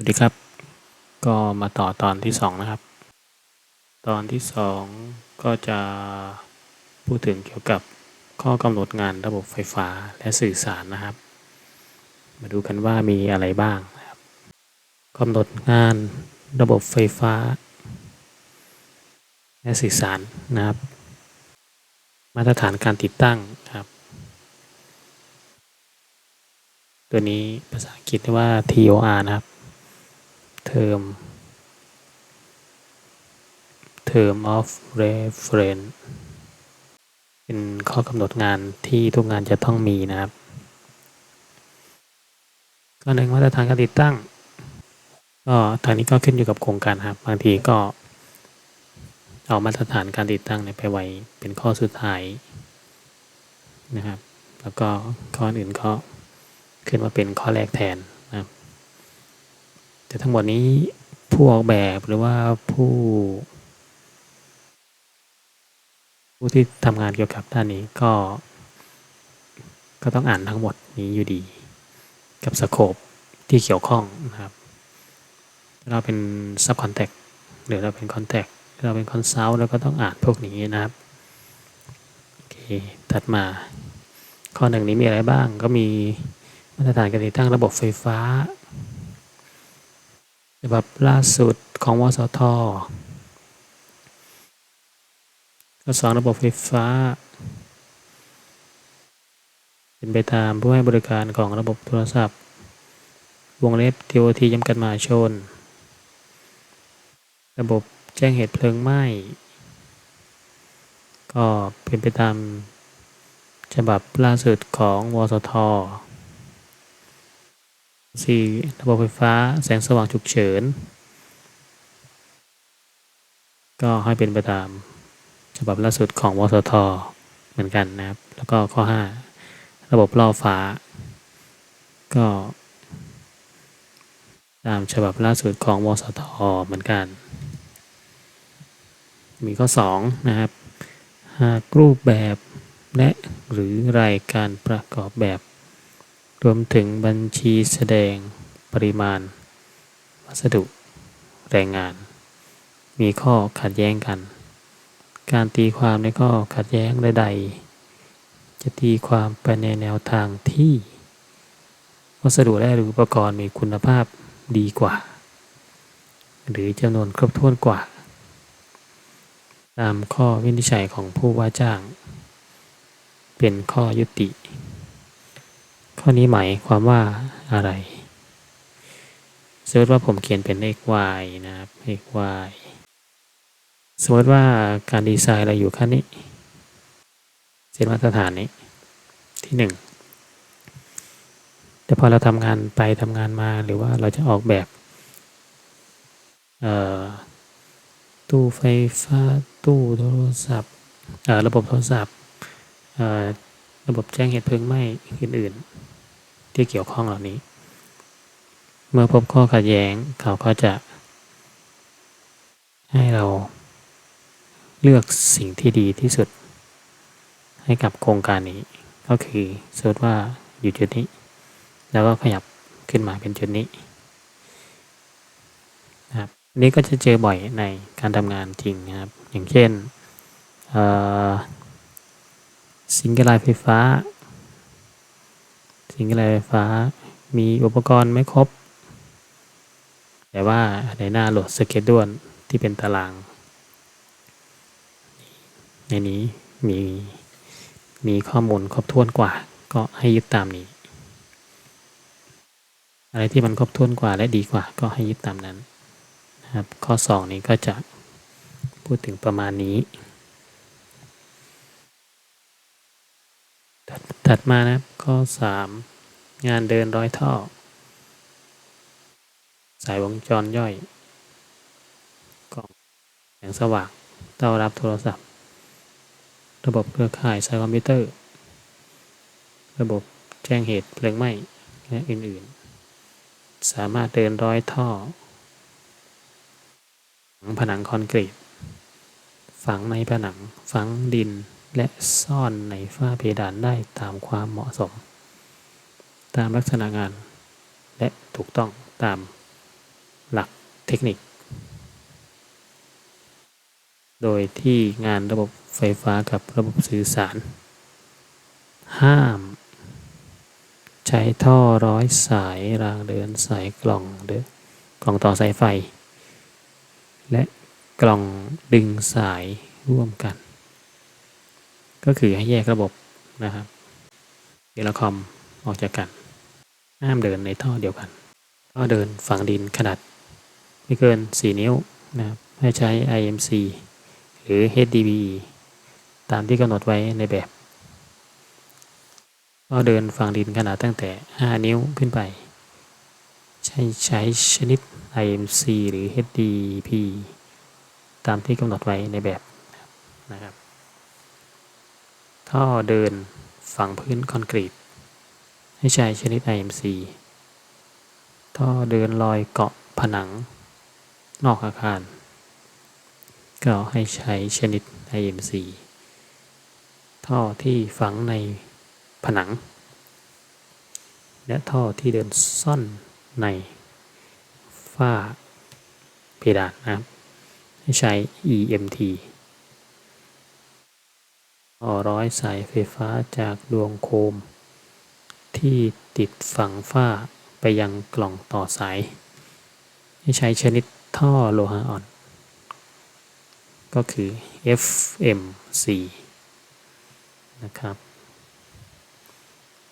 สวัสดีครับ ก็มาต่อตอนที่สองนะครับ ตอนที่สองก็จะพูดถึงเกี่ยวกับข้อกำหนดงานระบบไฟฟ้าและสื่อสารนะครับ มาดูกันว่ามีอะไรบ้างนะครับกำหนดงานระบบไฟฟ้า และสื่อสารนะครับ มาตรฐานการติดตั้งครับ ตัวนี้ภาษาอังกฤษเรียกว่า TOR นะครับ term term of reference เป็นข้อกำหนดงานที่ทุกงานจะต้องมีนะครับก็หนึ่งมาตรฐานการติดตั้ง ก็ทางนี้ก็ขึ้นอยู่กับโครงการครับ บางทีก็ เอามาตรฐานการติดตั้งไปไว้เป็นข้อสุดท้ายนะครับ แล้วก็ข้ออื่นก็ขึ้นมาเป็นข้อแรกแทน แต่ทั้งหมดนี้ผู้ออกแบบหรือว่าผู้ ผู้ที่ทำงานเกี่ยวกับด้านนี้ก็ ก็ต้องอ่านทั้งหมดนี้อยู่ดี กับสโคปที่เกี่ยวข้องนะครับถ้าเราเป็นซับคอนแทคหรือเราเป็นคอนแทคเราเป็นคอนซัลท์แล้วก็ต้องอ่านพวกนี้นะครับโอเคถัดมาข้อหนึ่งนี้มีอะไรบ้างก็มีมาตรฐานการติดตั้งระบบไฟฟ้า ฉบับล่าสุดของวสทข้อสองระบบไฟฟ้า เป็นไปตามผู้ให้บริการของระบบโทรศัพท์ วงเล็บ TOT จำกัดมหาชน ระบบแจ้งเหตุเพลิงไหม้ ก็เป็นไปตามฉบับล่าสุดของวสท 4. ระบบไฟฟ้าแสงสว่างฉุกเฉิน ก็ให้เป็นไปตามฉบับล่าสุดของวสทเหมือนกันนะครับ แล้วก็ข้อ 5 ระบบล่อฟ้า ก็ ตามฉบับล่าสุดของวสทเหมือนกัน มีข้อ 2 นะครับ หากรูปแบบและหรือรายการประกอบแบบ รวมถึงบัญชีแสดงปริมาณ วัสดุ แรงงาน มีข้อขัดแย้งกัน การตีความในข้อขัดแย้งใดๆจะตีความไปในแนวทางที่ วัสดุและออุปกรณ์มีคุณภาพดีกว่า หรือจำนวนครบถ้วนกว่า ตามข้อวินิจฉัยของผู้ว่าจ้าง เป็นข้อยุติ ข้อนี้หมายความว่าอะไรสมมติว่าผมเขียนเป็น x y นะครับ x y สมมติว่าการดีไซน์เราอยู่ขั้นนี้เส้นมาตรฐานนี้ที่หนึ่งแต่พอเราทำงานไปทำงานมาหรือว่าเราจะออกแบบตู้ไฟฟ้า ตู้โทรศัพท์ระบบโทรศัพท์ระบบแจ้งเหตุเพลิงไหม้อื่นๆ ที่เกี่ยวข้องเหล่านี้ เมื่อพบข้อขัดแย้งเขาก็จะ ให้เราเลือกสิ่งที่ดีที่สุด ให้กับโครงการนี้ ก็คือสมมติว่าอยู่จุดนี้ แล้วก็ขยับขึ้นมาเป็นจุดนี้นะครับนี้ก็จะเจอบ่อยในการทำงานจริงนะครับ อย่างเช่นสิงเกลายไฟฟ้า สิงเกลายไฟฟ้า มีอุปกรณ์ไม่ครบ แต่ว่าในหน้าโหลดสเก็ตด้วนที่เป็นตาราง ในนี้มีมีข้อมูลครบถ้วนกว่า ก็ให้ยึดตามนี้ อะไรที่มันครบถ้วนกว่าและดีกว่า ก็ให้ยึดตามนั้นนะครับ ข้อ 2 นี้ก็จะพูดถึงประมาณนี้ถัดมานะครับข้อ 3 งานเดินร้อยท่อ สายวงจรย่อยกล่องแสงสว่างเต้ารับโทรศัพท์ ระบบเครือข่ายสายคอมพิวเตอร์ ระบบแจ้งเหตุเพลิงไหม้และอื่นๆ สามารถเดินร้อยท่อฝังผนังคอนกรีต ฝังในผนัง ฝังดิน และซ่อนในฝ้าเพดานได้ตามความเหมาะสม ตามลักษณะงาน และถูกต้องตามหลักเทคนิค โดยที่งานระบบไฟฟ้ากับระบบสื่อสาร ห้าม ใช้ท่อร้อยสายรางเดินสายกล่องเดือกล่องต่อสายไฟ และกล่องดึงสายร่วมกัน ก็คือให้แยกระบบนะครับเทเลคอมออกจากกัน ห้ามเดินในท่อเดียวกันท่อเดินฝังดินขนาด ไม่เกิน 4 นิ้วนะครับให้ใช้ IMC หรือ HDPE ตามที่กำหนดไว้ในแบบท่อเดินฝังดินขนาดตั้งแต่ 5 นิ้วขึ้นไป ใช้ใช้ชนิด IMC หรือ HDP ตามที่กำหนดไว้ในแบบนะครับ ท่อเดินฝังพื้นคอนกรีต ให้ใช้ชนิด IMC ท่อเดินลอยเกาะผนัง นอกอาคาร ก็ให้ใช้ชนิด IMC ท่อที่ฝังในผนัง และท่อที่เดินซ่อนในฝ้าเพดานนะครับ ให้ใช้ EMT ต่อร้อยสายไฟฟ้าจากดวงโคม ที่ติดฝังฝ้าไปยังกล่องต่อสายให้ใช้ชนิดท่อโลหะอ่อน ก็คือ FMC นะครับ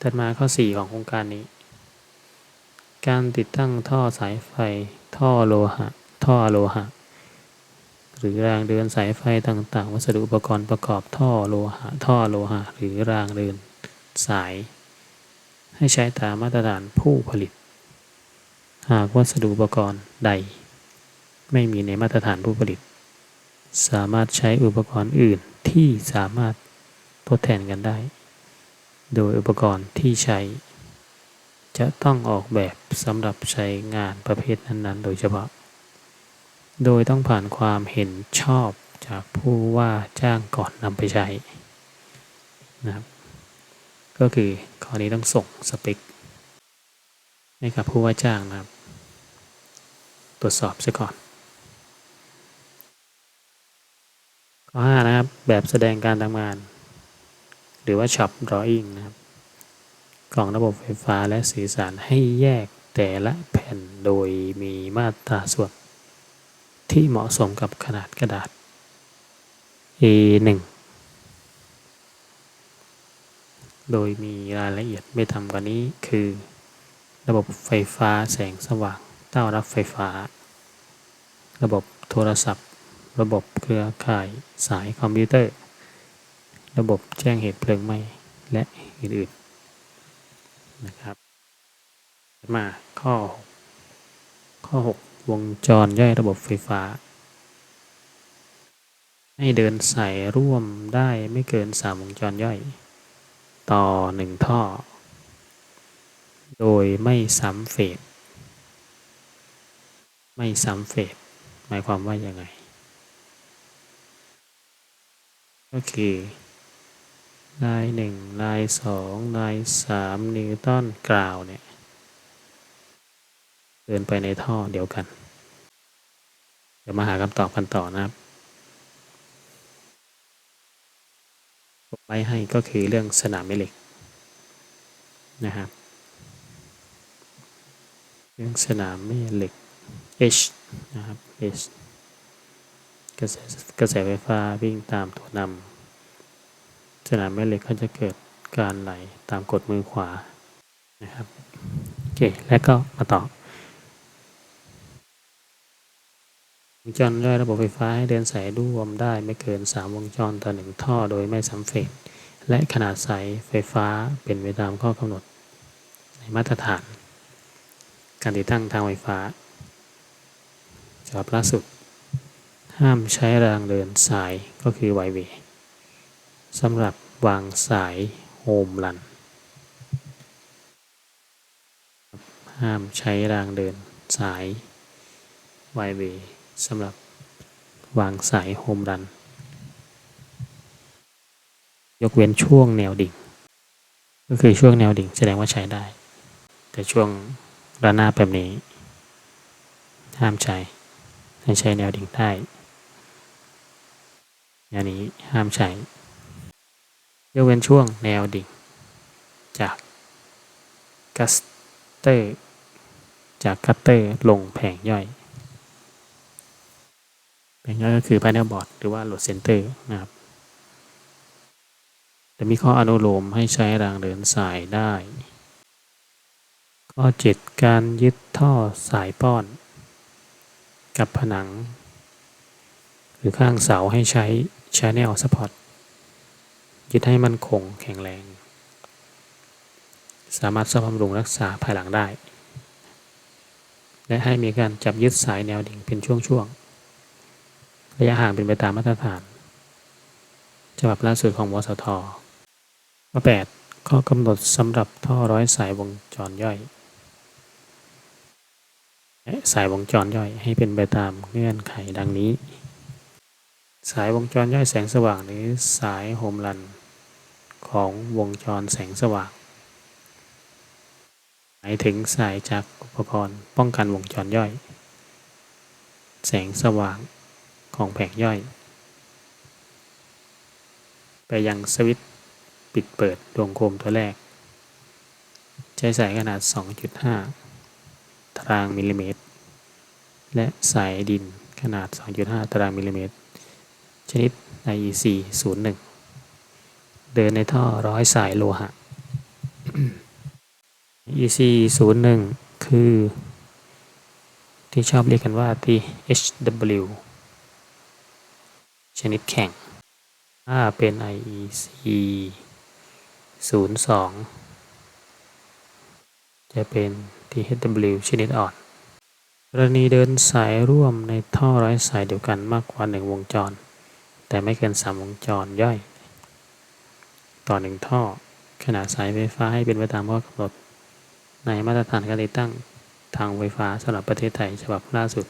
ถัดมาข้อ 4 ของโครงการนี้ การติดตั้งท่อสายไฟ ท่อโลหะ ท่อโลหะ หรือรางเดินสายไฟต่าง ๆ วัสดุอุปกรณ์ประกอบท่อโลหะ ท่อโลหะ หรือรางเดินสาย ให้ใช้ตามมาตรฐานผู้ผลิต หากวัสดุอุปกรณ์ใด ไม่มีในมาตรฐานผู้ผลิต สามารถใช้อุปกรณ์อื่นที่สามารถทดแทนกันได้ โดยอุปกรณ์ที่ใช้ จะต้องออกแบบสำหรับใช้งานประเภทนั้นๆ โดยเฉพาะ โดยต้องผ่านความเห็นชอบจากผู้ว่าจ้างก่อนนำไปใช้นะครับก็คือ ข้อนี้ต้องส่งสเปคให้กับผู้ว่าจ้างนะครับ ตรวจสอบซะก่อนข้อ5นะครับ แบบแสดงการทำงาน หรือว่า shop drawing นะครับของระบบไฟฟ้าและสื่อสารให้แยกแต่ละแผ่นโดยมีมาตราส่วน ที่เหมาะสมกับขนาดกระดาษ A1 โดยมีรายละเอียดไม่ต่ำกว่านี้คือ ระบบไฟฟ้าแสงสว่างเต้ารับไฟฟ้า ระบบโทรศัพท์ ระบบเครือข่ายสายคอมพิวเตอร์ ระบบแจ้งเหตุเพลิงไหม้และอื่นๆนะครับ มาข้อข้อ 6 วงจรย่อยระบบไฟฟ้า ให้เดินสายร่วมได้ไม่เกิน 3 วงจรย่อย ต่อ1ท่อ โดยไม่ซ้ำเฟสไม่ซ้ำเฟสหมายความว่ายังไง ก็คือลายหนึ่งลายสองลายสามนิวตันกราวเนี่ยเดินไปในท่อเดียวกัน เดี๋ยวมาหาคำตอบกันต่อนะครับ ไว้ให้ก็คือเรื่องสนามแม่เหล็กนะครับเรื่องสนามแม่เหล็ก H นะครับ H กระแสกระแสไฟฟ้าวิ่งตามตัวนำสนามแม่เหล็กก็จะเกิดการไหลตามกดมือขวานะครับโอเคแล้วก็มาต่อ วงจรย่อยระบบไฟฟ้าให้เดินสายร่วมได้ไม่เกิน 3 วงจรต่อ 1 ท่อโดยไม่ซ้ำเฟสและขนาดสายไฟฟ้าเป็นไปตามข้อกำหนด ในมาตรฐาน การติดตั้งทางไฟฟ้าฉบับล่าสุด ห้ามใช้รางเดินสายก็คือไวเวสำหรับวางสายโฮมรัน ห้ามใช้รางเดินสายไวเว สำหรับวางสายโฮมรัน ยกเว้นช่วงแนวดิ่ง ก็คือช่วงแนวดิ่งแสดงว่าใช้ได้ แต่ช่วงระนาบแบบนี้ ห้ามใช้ให้ใช้แนวดิ่งได้แนวนี้ห้ามใช้ยกเว้นช่วงแนวดิ่ง จากกัสเตอร์ จากคัตเตอร์ลงแผงย่อย แผงย่อยก็คือ panel board หรือว่า load center นะครับแต่มีข้ออนุโลมให้ใช้รางเดินสายได้ ข้อ 7 การยึดท่อสายป้อน กับผนัง หรือข้างเสาให้ใช้ channel support ยึดให้มันคงแข็งแรง สามารถซ่อมบำรุงรักษาภายหลังได้ และให้มีการจับยึดสายแนวดิ่งเป็นช่วงๆ ระยะห่างเป็นไปตามมาตรฐาน ฉบับล่าสุดของวสทข้อ8ข้อกำหนดสำหรับท่อร้อยสายวงจรย่อย สายวงจรย่อยให้เป็นไปตามเงื่อนไขดังนี้ สายวงจรย่อยแสงสว่างหรือสายโฮมรันของวงจรแสงสว่าง หมายถึงสายจากอุปกรณ์ป้องกันวงจรย่อย แสงสว่าง ของแผงย่อย ไปยังสวิตช์ปิดเปิดดวงโคมตัวแรก ใช้สายขนาด 2.5 ตารางมิลลิเมตร และสายดินขนาด 2.5 ตารางมิลลิเมตร ชนิด IEC 01 เดินในท่อร้อยสายโลหะ IEC 01คือ ที่ชอบเรียกกันว่า THW ชนิดแข็งถ้าเป็น IEC 02 จะเป็น THW ชนิดอ่อน กรณีเดินสายร่วมในท่อร้อยสายเดียวกันมากกว่า 1 วงจร แต่ไม่เกิน 3 วงจรย่อย ต่อ 1 ท่อ ขนาดสายไฟฟ้าให้เป็นไปตามข้อกำหนด ในมาตรฐานการติดตั้งทางไฟฟ้าสำหรับประเทศไทยฉบับล่าสุด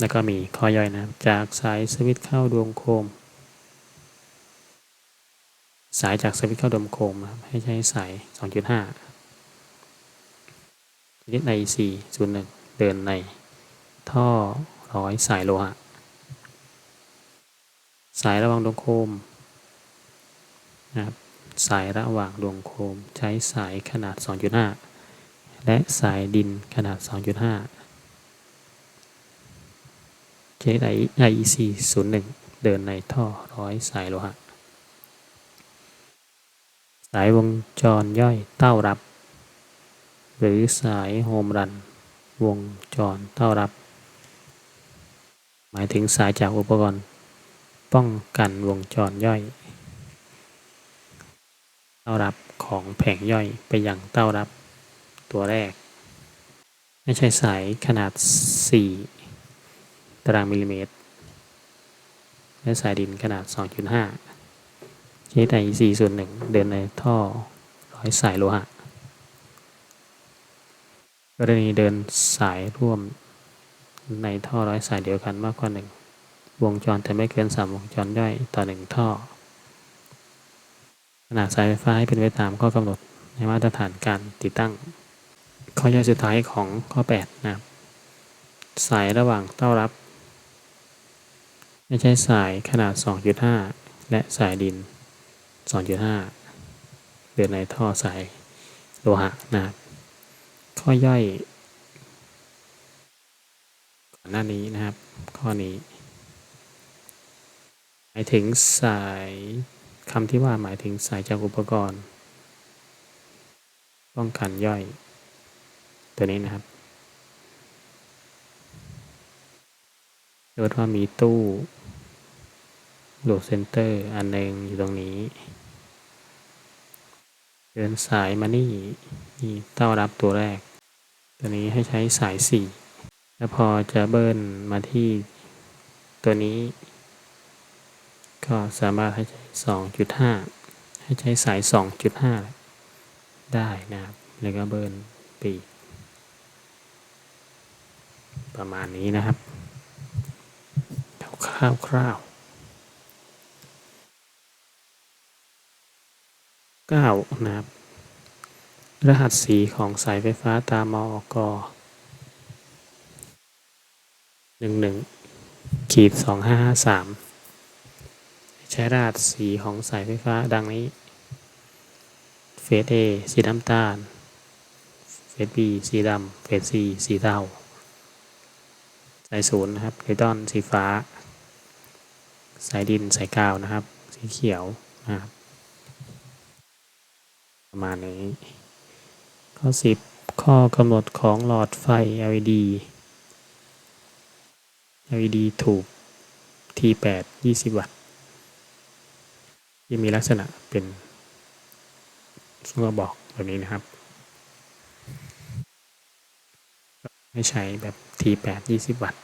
แล้วก็มีข้อย่อยนะจากสายสวิตช์เข้าดวงโคม สายจากสวิตช์เข้าดวงโคมนะครับให้ใช้สาย 2.5ชนิดใน C 01 เดินใน ท่อร้อยสายโลหะ สายระหว่างดวงโคมนะครับสายระหว่างดวงโคมใช้สายขนาด 2.5 และสายดินขนาด 2.5 ชนิด IEC 01 เดินในท่อร้อยสายโลหะ สายวงจรย่อยเต้ารับ หรือสายโฮมรัน วงจรเต้ารับ หมายถึงสายจากอุปกรณ์ ป้องกันวงจรย่อย เต้ารับของแผงย่อยไปยังเต้ารับตัวแรก ไม่ใช่สายขนาด 4 ตารางมิลลิเมตร และสายดินขนาด 2.5ชนิด IEC ส่วนหนึ่งเดินในท่อร้อยสายโลหะ กรณีเดินสายร่วมในท่อร้อยสายเดียวกันมากกว่าหนึ่งวงจรแต่ไม่เกินสามวงจรย่อยต่อหนึ่งท่อ ขนาดสายไฟฟ้าให้เป็นไปตามข้อกำหนดในมาตรฐานการติดตั้ง ข้อย่อยสุดท้ายของข้อ 8 นะครับ สายระหว่างเต้ารับ ไม่ใช่สายขนาด 2.5 และสายดิน 2.5 เดินในท่อสายโลหะนะครับข้อย่อยก่อนหน้านี้นะครับ ข้อนี้ หมายถึงสายคำที่ว่าหมายถึงสายจากอุปกรณ์ ป้องกันย่อย ตัวนี้นะครับ สมมติว่ามีตู้โหลดเซนเตอร์อันหนึ่งอยู่ตรงนี้ เดินสายมานี่นี่เต้ารับตัวแรก ตัวนี้ให้ใช้สายสี่แล้วพอจะเบิ้ลมาที่ตัวนี้ ก็สามารถให้ใช้สองจุดห้าให้ใช้สายสองจุดห้าได้นะครับ แล้วก็เบิ้ลปีประมาณนี้นะครับ คร่าวๆเก้านะครับ รหัสสีของสายไฟฟ้าตามมอกหนึ่งหนึ่งขีดสองห้าห้าสามใช้รหัสสีของสายไฟฟ้าดังนี้ เฟส A สีน้ำตาล เฟส B สีดำ เฟส C สีเทาสายศูนย์นะครับไนตอนสีฟ้า สายดินสายกาวนะครับ สีเขียวนะครับ ประมาณนี้ ข้อ 10 ข้อกำหนดของหลอดไฟ LED LED ถูก T8 20 วัตต์จะมีลักษณะเป็นตัวบอกแบบนี้นะครับ ให้ใช้แบบ T8 20 วัตต์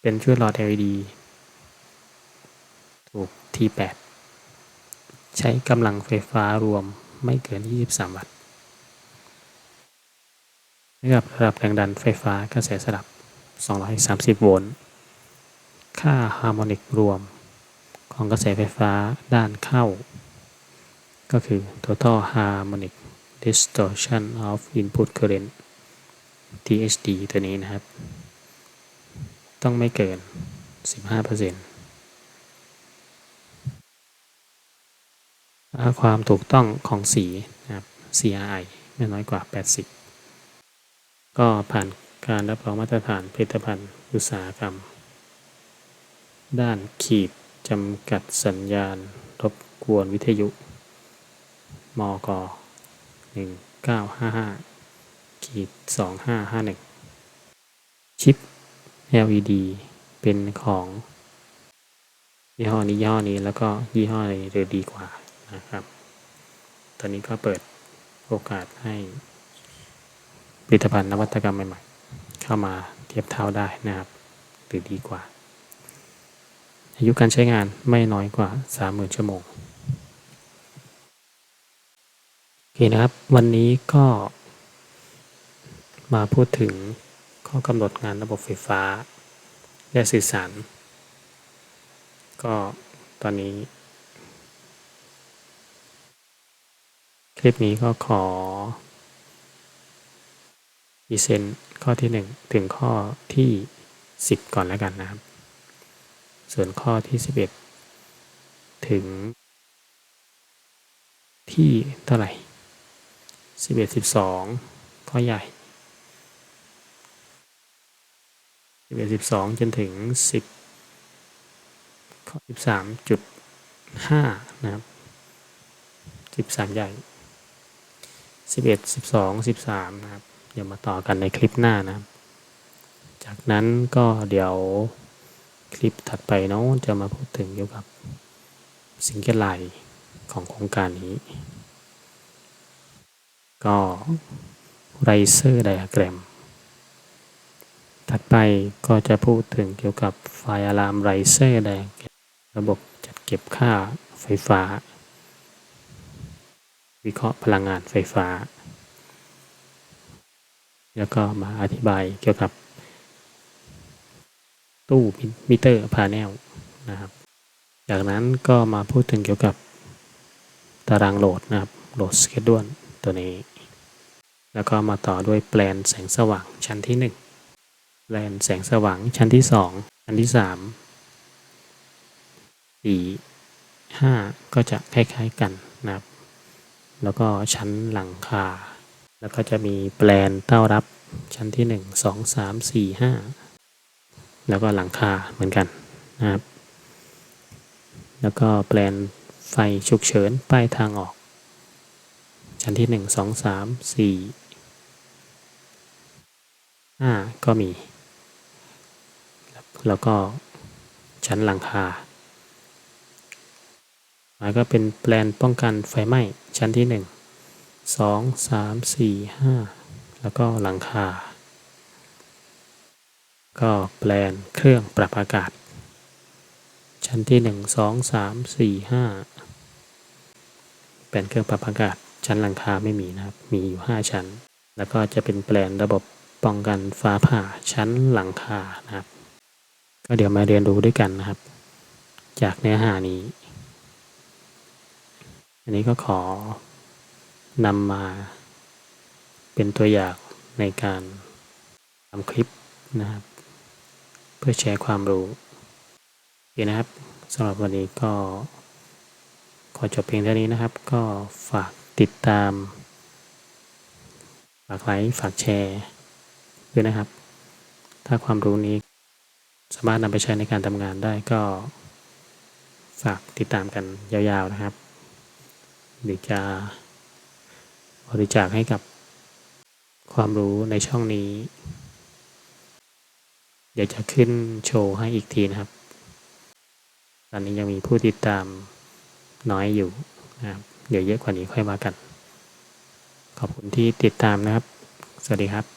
เป็นชุดหลอด LED ถูก T8 ใช้กำลังไฟฟ้ารวมไม่เกิน 23 วัตต์กับระดับแรงดันไฟฟ้ากระแสสลับ 230 โวลต์ ค่าฮาร์โมนิกรวมของกระแสไฟฟ้าด้านเข้า ก็คือ total harmonic distortion of input current THD ตัวนี้นะครับ ต้องไม่เกิน 15% ความถูกต้องของสีนะครับ CRI ไม่น้อยกว่า 80 ก็ผ่านการรับรองมาตรฐานผลิตภัณฑ์อุตสาหกรรม ด้านขีดจำกัดสัญญาณรบกวนวิทยุ มก 1955ขีด2551 ชิป LED เป็นของยี่ห้อนี้ยี่ห้อนี้แล้วก็ยี่ห้อนี้เลยดีกว่า นะครับ ตอนนี้ก็เปิดโอกาสให้ผลิตภัณฑ์นวัตกรรมใหม่ๆ เข้ามาเทียบเท่าได้นะครับ หรือดีกว่า อายุการใช้งานไม่น้อยกว่า 30,000 ชั่วโมง โอเคนะครับ วันนี้ก็มาพูดถึงข้อกำหนดงานระบบไฟฟ้า และสื่อสาร ก็ตอนนี้ คลิปนี้ก็ขอดีเซนข้อที่ 1 ถึงข้อที่ 10 ก่อนแล้วกันนะครับ ส่วนข้อที่ 11 ถึง ที่เท่าไหร่ 11 12 ข้อใหญ่ 11 12 จนถึง 10 ข้อ 13.5 นะครับ 13 ใหญ่ 11 12 13นะครับเดี๋ยวมาต่อกันในคลิปหน้านะครับ จากนั้นก็เดี๋ยวคลิปถัดไปเนาะจะมาพูดถึงเกี่ยวกับสิงเกิลไลของโครงการนี้ ก็ไรเซอร์ไดอะแกรมถัดไปก็จะพูดถึงเกี่ยวกับไฟอะลามไรเซอร์ไดอะแกรมระบบจัดเก็บค่าไฟฟ้า วิเคราะห์พลังงานไฟฟ้า แล้วก็มาอธิบายเกี่ยวกับ ตู้มิเตอร์พาแนลนะครับ จากนั้นก็มาพูดถึงเกี่ยวกับตารางโหลดนะครับ โหลดสเกด u ลตัวนี้ แล้วก็มาต่อด้วยแปลนแสงสว่างชั้นที่ 1 แปลนแสงสว่างชั้นที่ 2 ชั้นที่ 3 4 5 ก็จะคล้ายๆกันนะครับ แล้วก็ชั้นหลังคา แล้วก็จะมีแปลนเต้ารับชั้นที่ 1 2 3 4 5 แล้วก็หลังคาเหมือนกันนะครับ แล้วก็แปลนไฟฉุกเฉินป้ายทางออก ชั้นที่ 1 2 3 4 5 ก็มี แล้วก็ชั้นหลังคา แล้วก็เป็นแปลนป้องกันไฟไหม้ชั้นที่ 1 2 3 4 5 แล้วก็หลังคา ก็แปลนเครื่องปรับอากาศ ชั้นที่ 1 2 3 4 5 แปลนเครื่องปรับอากาศ ชั้นหลังคาไม่มีนะครับ มีอยู่ 5 ชั้น แล้วก็จะเป็นแปลนระบบป้องกันฟ้าผ่าชั้นหลังคานะครับ ก็เดี๋ยวมาเรียนรู้ด้วยกันนะครับ จากเนื้อหานี้ อันนี้ก็ขอนำมาเป็นตัวอย่างในการทำคลิปนะครับ เพื่อแชร์ความรู้โอเคนะครับสำหรับวันนี้ก็ขอจบเพียงเท่านี้นะครับ ก็ฝากติดตาม ฝากไลค์ฝากแชร์ด้วยนะครับ ถ้าความรู้นี้สามารถนำไปใช้ในการทำงานได้ก็ฝากติดตามกันยาวๆนะครับ หรือจะบริจาคให้กับความรู้ในช่องนี้ เดี๋ยวจะขึ้นโชว์ให้อีกทีนะครับ ตอนนี้ยังมีผู้ติดตามน้อยอยู่นะครับ เดี๋ยวเยอะกว่านี้ค่อยมากัน ขอบคุณที่ติดตามนะครับ สวัสดีครับ